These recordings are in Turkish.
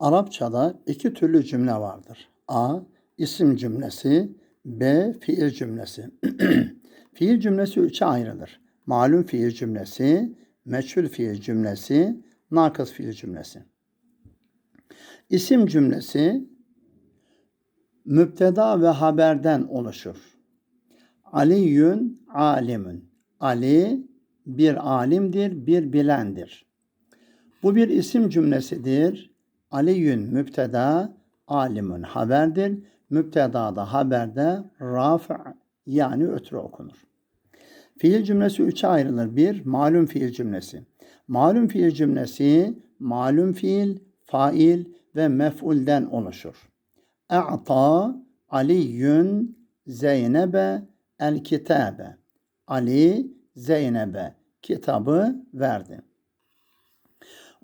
Arapçada iki türlü cümle vardır. A. isim cümlesi B. Fiil cümlesi. fiil cümlesi üçe ayrılır. Malum fiil cümlesi, meçhul fiil cümlesi, nakıs fiil cümlesi. İsim cümlesi müpteda ve haberden oluşur. Aliyün alimun. Ali bir alimdir, bir bilendir. Bu bir isim cümlesidir. Aliyün müpteda, alimun haberdir. Müptedada haberde raf yani ötürü okunur. Fiil cümlesi üçe ayrılır. Bir, malum fiil cümlesi. Malum fiil cümlesi, malum fiil, fail ve mef'ulden oluşur. E'ta Aliyyün Zeynep'e el kitabe. Ali Zeynep'e kitabı verdi.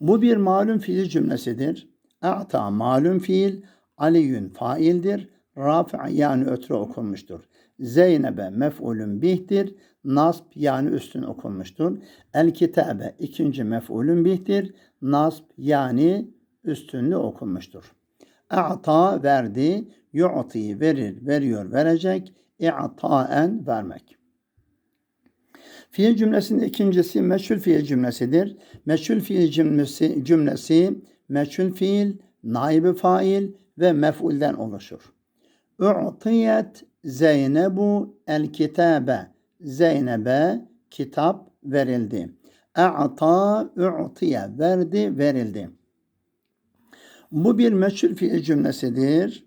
Bu bir malum fiil cümlesidir. E'ta malum fiil, Aliyyün faildir. Rafi yani ötürü okunmuştur. Zeynep'e mef'ulün bihtir. Nasb yani üstün okunmuştur. El kitabe ikinci mef'ulün bihtir. Nasb yani üstünlü okunmuştur. A'ta verdi, yu'ti verir, veriyor, verecek. İ'taen vermek. Fiil cümlesinin ikincisi meçhul fiil cümlesidir. Meçhul fiil cümlesi, cümlesi meçhul fiil, naibi fail ve mef'ulden oluşur. U'tiyet Zeynebu el kitabe. Zeynep'e kitap verildi. A'ta u'tiye verdi, verildi. Bu bir meçhul fiil cümlesidir.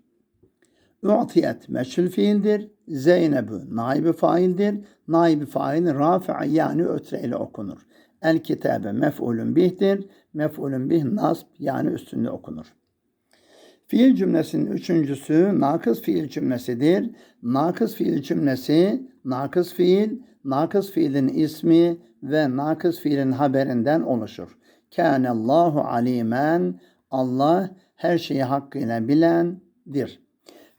U'tiyet meçhul fiildir. Zeynebu naibi faildir. Naibi fail rafi yani ötre ile okunur. El kitabe mef'ulun bihtir. Mef'ulun bih nasb yani üstünde okunur. Fiil cümlesinin üçüncüsü nakıs fiil cümlesidir. Nakıs fiil cümlesi, nakıs fiil, nakıs fiilin ismi ve nakıs fiilin haberinden oluşur. Kâne Allahu alimen, Allah her şeyi hakkıyla bilendir.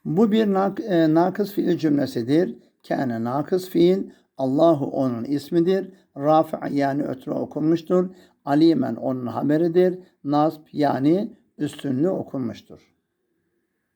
Bu bir nak, e, nakıs fiil cümlesidir. Kâne nakıs fiil, Allahu onun ismidir. Rafi yani ötürü okunmuştur. Alimen onun haberidir. Nasb yani üstünlü okunmuştur.